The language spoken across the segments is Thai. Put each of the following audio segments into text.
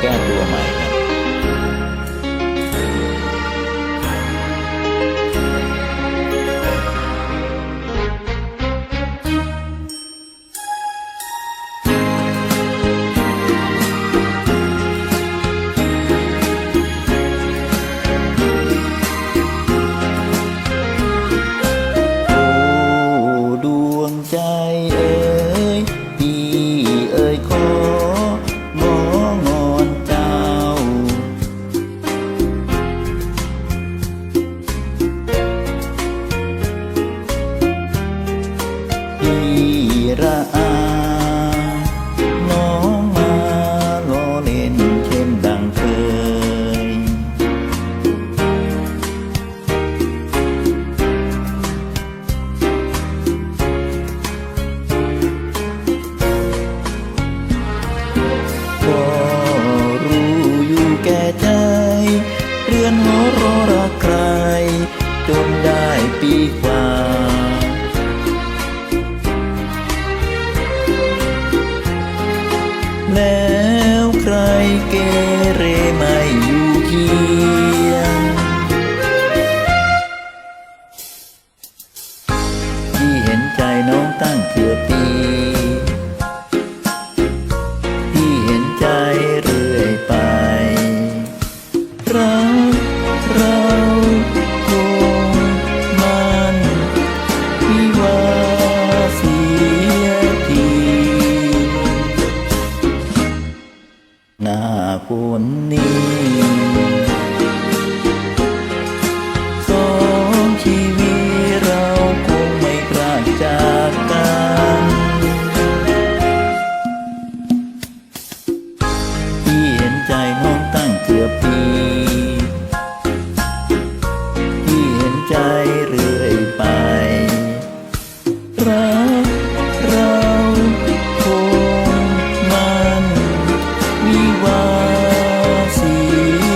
แก้ตัว พี่ระอา แล้วใครเกเรไม่อยู่เคียงที่เห็นใจน้องตั้งเกือบปีที่เห็นใจเรื่อยไปรัก เกือบปีที่เห็นใจเรื่อยไป รักเราคงมันวิวาเสี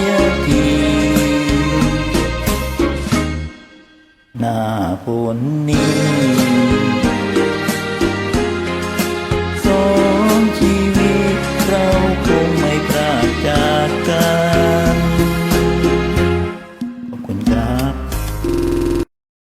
ยที หน้าฝนนี้